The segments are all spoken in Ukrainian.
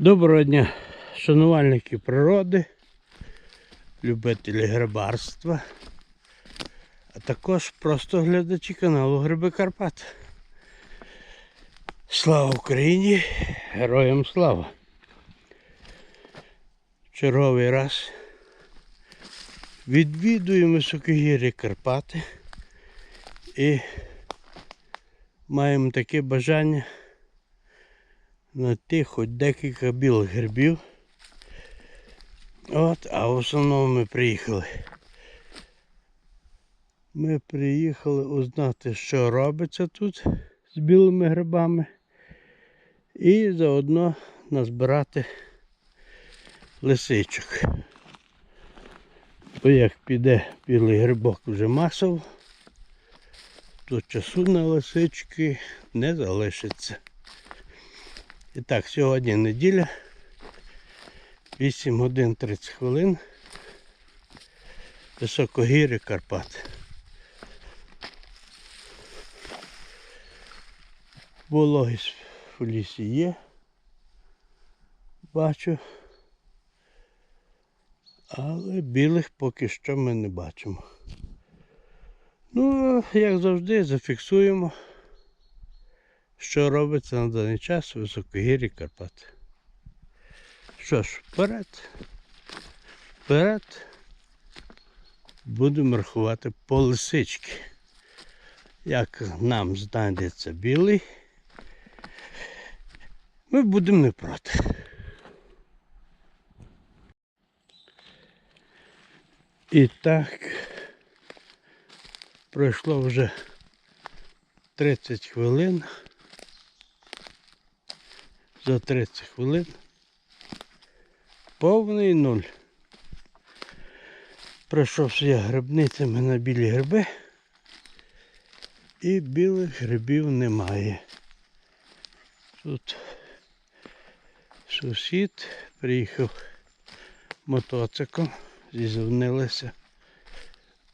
Доброго дня, шанувальники природи, любителі грибарства, а також просто глядачі каналу Гриби Карпат. Слава Україні! Героям слава! Черговий раз відвідуємо високогір'я Карпати і маємо таке бажання знайти хоч декілька білих грибів. От, а в основному ми приїхали. Ми приїхали узнати, що робиться тут з білими грибами. І заодно назбирати лисичок. Бо як піде білий грибок вже масово, то часу на лисички не залишиться. І так, сьогодні неділя. 8 годин 30 хвилин. Високогір'я Карпат. Вологість в лісі є. Бачу. Але білих поки що ми не бачимо. Ну, як завжди, зафіксуємо що робиться на даний час у високогір'ї Карпат. Що ж, вперед, вперед будемо рахувати по лисички. Як нам знайдеться білий, ми будемо не проти. І так, пройшло вже 30 хвилин за 30 хвилин. Повний нуль. Пройшовся я грибницями на білі гриби. І білих грибів немає. Тут сусід приїхав мотоциклом, зізвонилися.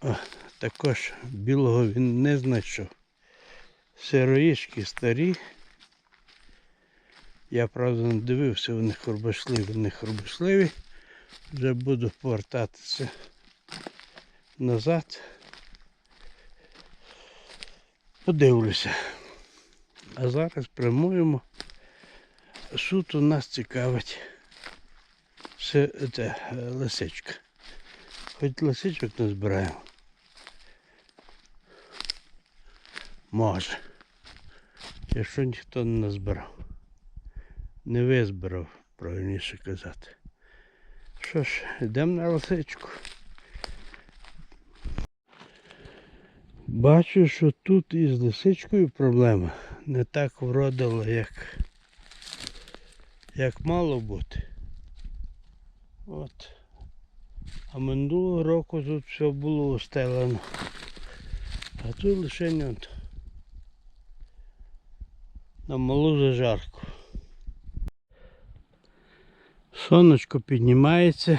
О, також білого він не знайшов. Сироїшки старі. Я правда не дивився, вони хробошливі, вони хробошливі. Вже буду повертатися назад. Подивлюся. А зараз прямуємо. Суд у нас цікавить все це лисичка. Хоч лисичок не збираємо. Може. Якщо ніхто не назбирав не визбирав, правильніше казати. Що ж, йдемо на лисичку. Бачу, що тут із лисичкою проблема не так вродила, як, як мало бути. От. А минулого року тут все було устелено. А тут лише на малу зажарку. Сонечко піднімається,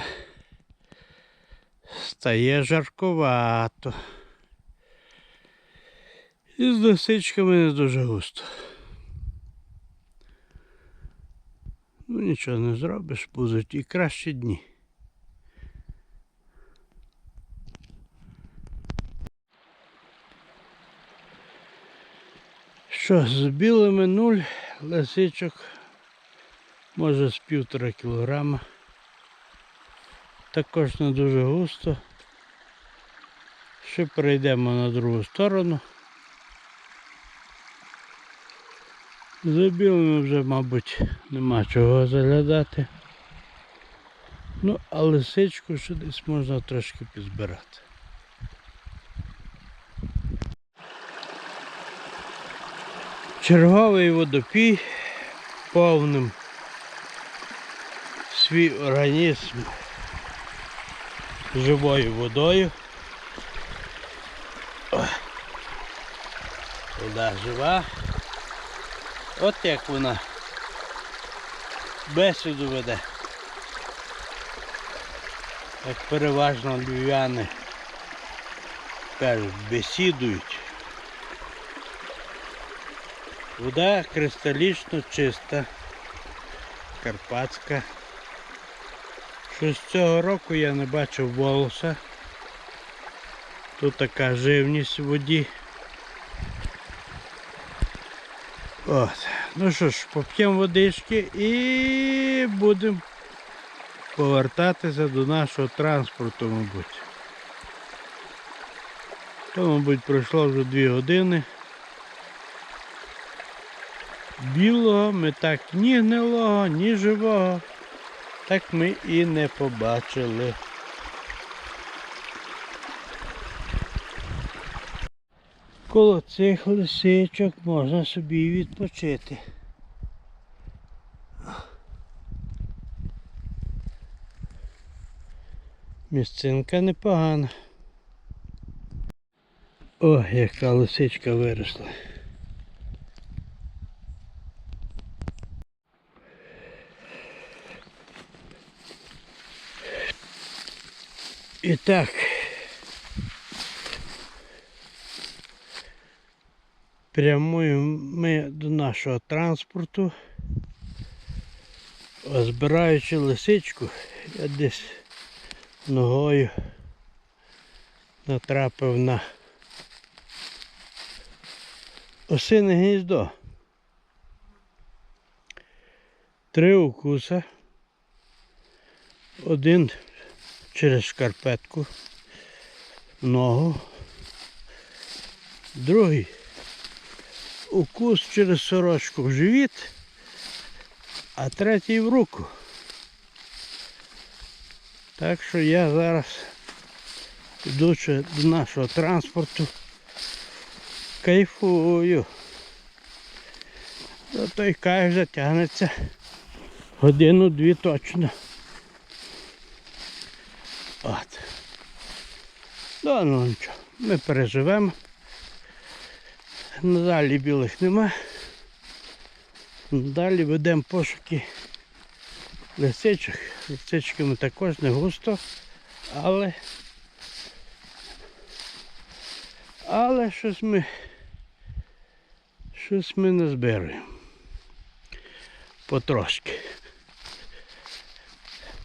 стає жарковато. І з лисичками не дуже густо. Ну нічого не зробиш, будуть і кращі дні. Що, з білими нуль лисичок може з півтора кілограма. Також не дуже густо. Ще перейдемо на другу сторону. За білими вже, мабуть, нема чого заглядати. Ну, а лисичку ще десь можна трошки підзбирати. Черговий водопій повним свій організм живою водою. Вода жива. От як вона бесіду веде. Як переважно львів'яни кажуть, бесідують. Вода кристалічно чиста. Карпатська. Щось цього року я не бачив волоса. Тут така живність в воді. От. Ну що ж, поп'ємо водички і будемо повертатися до нашого транспорту, мабуть. То, мабуть, пройшло вже дві години. Білого ми так ні гнилого, ні живого, так ми і не побачили. Коло цих лисичок можна собі відпочити. Місцинка непогана. О, яка лисичка виросла. І так. Прямуємо ми до нашого транспорту. Збираючи лисичку, я десь ногою натрапив на осине гніздо. Три укуса. Один через шкарпетку ногу. Другий укус через сорочку в живіт, а третій в руку. Так що я зараз, йдучи до нашого транспорту, кайфую. До той кайф затягнеться годину-дві точно. От. Ну, ну нічого, ми переживемо. Надалі білих нема. Далі ведемо пошуки лисичок. Лисичками також не густо, але але щось ми щось ми назбираємо. Потрошки.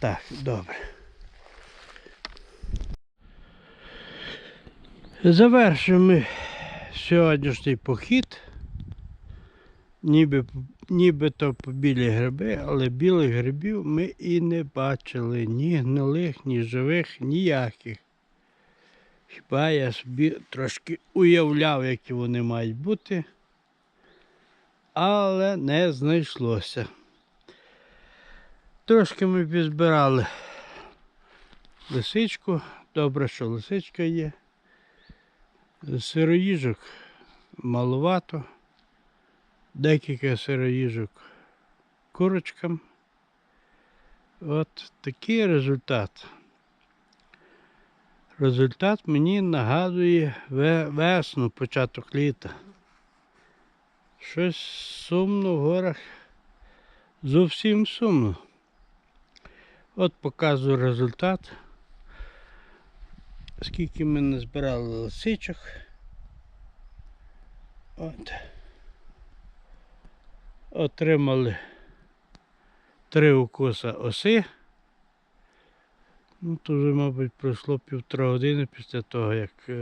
Так, добре. Завершимо сьогоднішній похід. Ніби, нібито по білі гриби, але білих грибів ми і не бачили. Ні гнилих, ні живих, ніяких. Хіба я собі трошки уявляв, які вони мають бути, але не знайшлося. Трошки ми підзбирали лисичку. Добре, що лисичка є. Сироїжок маловато. Декілька сироїжок курочкам. От такий результат. Результат мені нагадує весну, початок літа. Щось сумно в горах. Зовсім сумно. От показую результат. Скільки ми назбирали лисичок. От. Отримали три укуса оси. Ну, то вже, мабуть, пройшло півтора години після того, як е,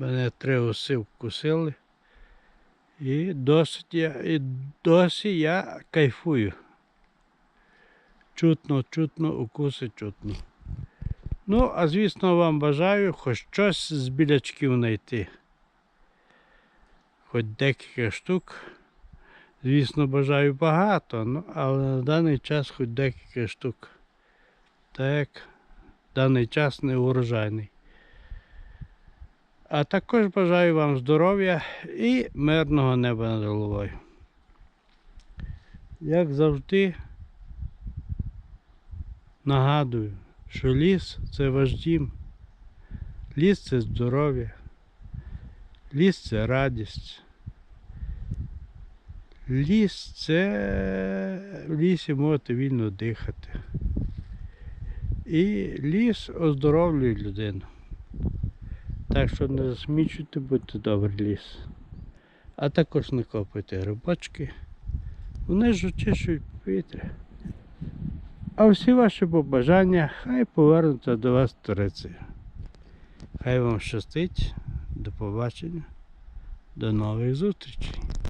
мене три оси вкусили. І досить я, і досі я кайфую. Чутно, чутно, укуси чутно. Ну, а звісно, вам бажаю хоч щось з білячків знайти. Хоч декілька штук. Звісно, бажаю багато, ну, але на даний час хоч декілька штук. Так, даний час не урожайний. А також бажаю вам здоров'я і мирного неба над головою. Як завжди, нагадую, що ліс це ваш дім, ліс це здоров'я, ліс це радість. Ліс це в лісі можете вільно дихати. І ліс оздоровлює людину. Так що не засмічуйте, будьте добрий ліс. А також не копайте грибочки, Вони ж очищують повітря. А всі ваші побажання хай повернуться до вас Туреція. Хай вам щастить. До побачення. До нових зустрічей.